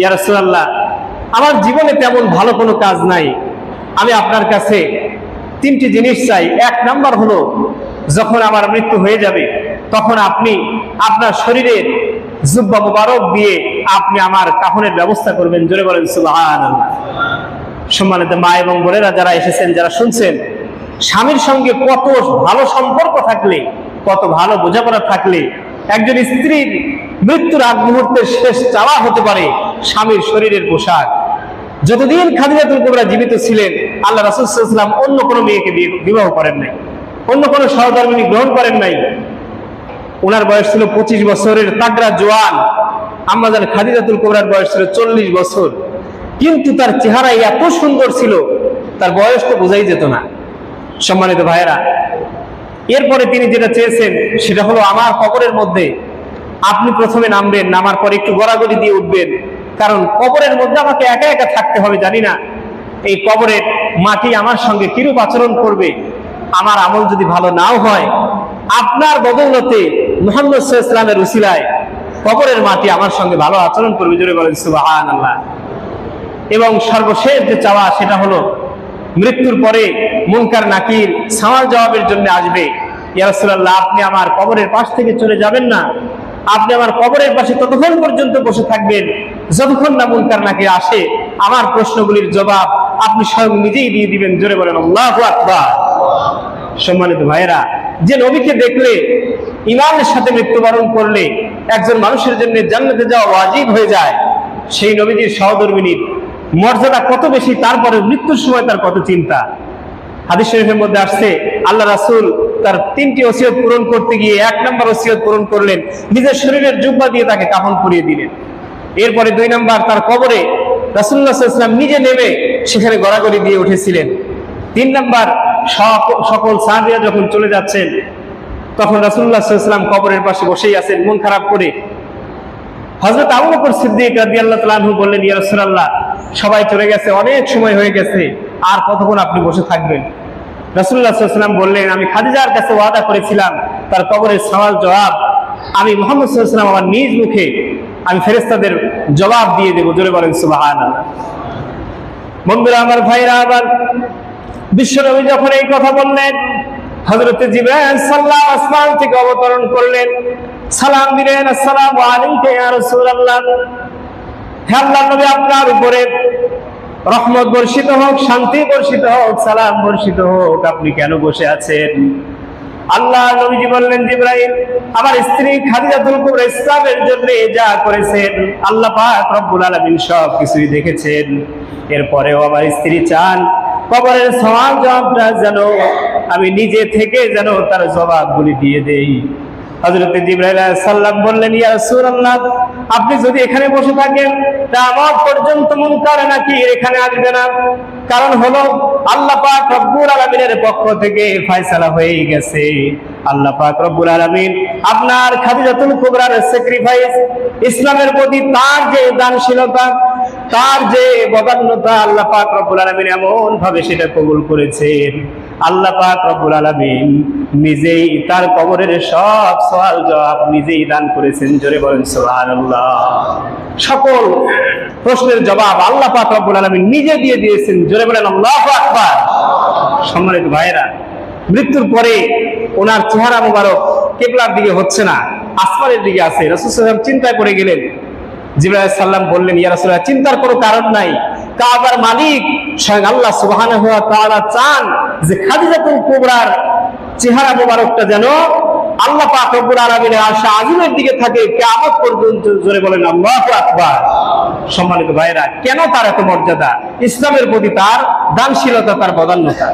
ইয়া রাসূলুল্লাহ, আমার জীবনে তেমন ভালো কোনো কাজ নাই। আমি আপনার কাছে তিনটি জিনিস চাই। এক নাম্বার হলো, যখন আমার মৃত্যু হয়ে যাবে, তখন আপনি আপনার শরীরের জুব্বা মুবারক দিয়ে আপনি আমার কাহনের ব্যবস্থা করবেন। জোরে বলেন, সুবহানাল্লাহ। সম্মানিত মা এবং বোনেরা যারা এসেছেন, যারা শুনছেন, স্বামীর সঙ্গে কত ভালো সম্পর্ক থাকলে, কত ভালো বোঝাপড়া থাকলে, একজন স্ত্রীর মৃত্যুর আগ মুহূর্তের শেষ চাওয়া হতে পারে। স্বামীর শরীরের পোশাক। যতদিন খাদিজাতুল কুবরা জীবিত ছিলেন, আল্লাহ রাসুলাম অন্য কোনো মেয়েকে বিবাহ করেন নাই। অন্য কোনো সহধর্মিনী গ্রহণ করেন নাই। ওনার বয়স ছিল পঁচিশ বছরের তাগড়া জোয়ান। আম্মাজান খাদিজাতুল কোবরার বয়স ছিল চল্লিশ বছর। কিন্তু তার চেহারা এত সুন্দর ছিল, তার বয়স তো বোঝাই যেত না। সম্মানিত ভাইয়েরা, এরপরে তিনি যেটা চেয়েছেন, সেটা হলো, আমার কবরের মধ্যে আপনি প্রথমে নামবেন, নামার পরে একটু গড়াগড়ি দিয়ে উঠবেন। কারণ কবরের মধ্যে আমাকে একা একা থাকতে হবে, জানি না। এই কবরের মাটি আমার সঙ্গে কিরূপ আচরণ করবে? আমার আমল যদি ভালো নাও হয়, আপনার বদৌলতে মোহাম্মদ ইসলামের উসিলায় কবরের মাটি আমার সঙ্গে ভালো আচরণ করবে, জোরে বলেন সুবাহান আল্লাহ এবং সর্বশেষ যে চাওয়া, সেটা হলো, মৃত্যুর পরে মুনকার নাকির সওয়াল জবাবের জন্য আসবে ইয়ারসুল্লাহ আপনি আমার কবরের পাশ থেকে চলে যাবেন না আপনি আমার কবরের পাশে ততক্ষণ পর্যন্ত বসে থাকবেন। যতক্ষণ না মুনকার নাকির আসে, আমার প্রশ্নগুলির জবাব আপনি স্বয়ং নিজেই দিয়ে দিবেন। জোরে বলেন, আল্লাহ সম্মানিত ভাইয়েরা, যে নবীকে দেখলে, ইমানের সাথে মৃত্যুবরণ করলে, একজন মানুষের জন্য জান্নাতে যাওয়া ওয়াজিব হয়ে যায়। সেই নবীজির সহধর্মিনীর মর্যাদা কত বেশি তারপরে মৃত্যুর সময় তার কত চিন্তা। হাদিস শরীফের মধ্যে আসছে, আল্লাহ রাসূল তার তিনটি ওসিয়ত পূরণ করতে গিয়ে এক নম্বর ওসিয়ত পূরণ করলেন। নিজের শরীরের জুব্বা দিয়ে তাকে কাফন পরিয়ে দিলেন। এরপরে দুই নম্বর তার কবরে সাল্লাল্লাহু নিজে নেমে সেখানে গড়াগড়ি দিয়ে উঠেছিলেন। তিন নম্বর সক- সকল সাহাবিয়া যখন চলে যাচ্ছেন, তখন আলাইহি কবরের পাশে বসেই আছেন, মন খারাপ করে। হযরত আবু বকর সিদ্দিক রাদিয়াল্লাহু তাআলা আনহু বললেন, ইয়া রাসূলুল্লাহ, সবাই চলে গেছে, অনেক সময় হয়ে গেছে, আর কতক্ষণ আপনি বসে থাকবেন? সাল্লাল্লাহু বললেন, আমি খাদিজার কাছে ওয়াদা করেছিলাম, তার কবরের সওয়াল জবাব। আমি মুহাম্মদ সাল্লাল্লাহু আমার নিজ মুখে আমি ফেরেশতাদের জবাব দিয়ে দেবো। জোরে বলেন, সুবহানাল্লাহ। বন্ধুরা, আমার ভাইরা আবার বিশ্বনবী যখন এই কথা বললেন জিবরাইল সাল্লাল্লাহু আসমান থেকে অবতরণ করলেন। সালাম দিলেন, আসসালামু আলাইকা ইয়া রাসূলুল্লাহ। হে আল্লাহর নবী, আপনার উপরে রহমত বর্ষিত হোক, শান্তি বর্ষিত হোক, সালাম বর্ষিত হোক, আপনি কেন বসে আছেন? আল্লাহ নবীজি বললেন, জিব্রাইল, আমার স্ত্রী খাদিজাতুল কুবরা ইসলামের জন্য যা করেছেন, আল্লাহ পাক রব্বুল আলামিন সব কিছুই দেখেছেন। এরপরেও আমার স্ত্রী চান, কবরের সওয়াল জবাবটা যেন আমি নিজে থেকে যেন তার জবাবগুলি দিয়ে দেই। আলাইহিস সালাম বললেন, ইয়া রাসূলুল্লাহ, আপনি যদি এখানে বসে থাকেন, তা আমার পর্যন্ত মুনকার নাকি এখানে আসবে না? কারণ হলো, আল্লাহ পাক রব্বুল আলামিনের পক্ষ থেকে ফয়সালা হয়ে গেছে। আল্লাহ পাক রব্বুল আলামিন আপনার খাদিজাতুল কুবরার স্যাক্রিফাইস ইসলামের প্রতি তার যে দানশীলতা তার যে বদান্যতা আল্লাহ পাক রব্বুল আলামিন এমন ভাবে সেটা কবুল করেছেন। আল্লাহ পাক রব্বুল আলামিন নিজেই তার কবরের সব সওয়াল জবাব নিজেই দান করেছেন। জোরে বলেন সুবহানাল্লাহ। সকল প্রশ্নের জবাব আল্লাহ পাক রব্বুল আলামিন নিজে দিয়ে দিয়েছেন। জোরে বলেন আল্লাহু আকবার। সম্মানিত ভাইয়েরা, মৃত্যুর পরে ওনার চেহারা মুবারক কেবলার দিকে হচ্ছে না, আসমানের দিকে আছে। রাসূল চিন্তায় পড়ে গেলেন সাল্লাম বললেন, ইয়া রাসূলুল্লাহ, চিন্তার কোনো কারণ নাই। কাবার মালিক স্বয়ং আল্লাহ সুবহানাহু ওয়া তাআলা চান যে খাদিজাতুল কুবরার চেহারা মোবারকটা যেন আল্লাহ পাক রব্বুল আলামিনের আশা আজিমের দিকে থাকে। কিয়ামত পর্যন্ত জোরে বলেন, আল্লাহ আকবার। সম্মানিত ভাইরা কেন তার এত মর্যাদা? ইসলামের প্রতি তার দানশীলতা, তার বদান্যতা।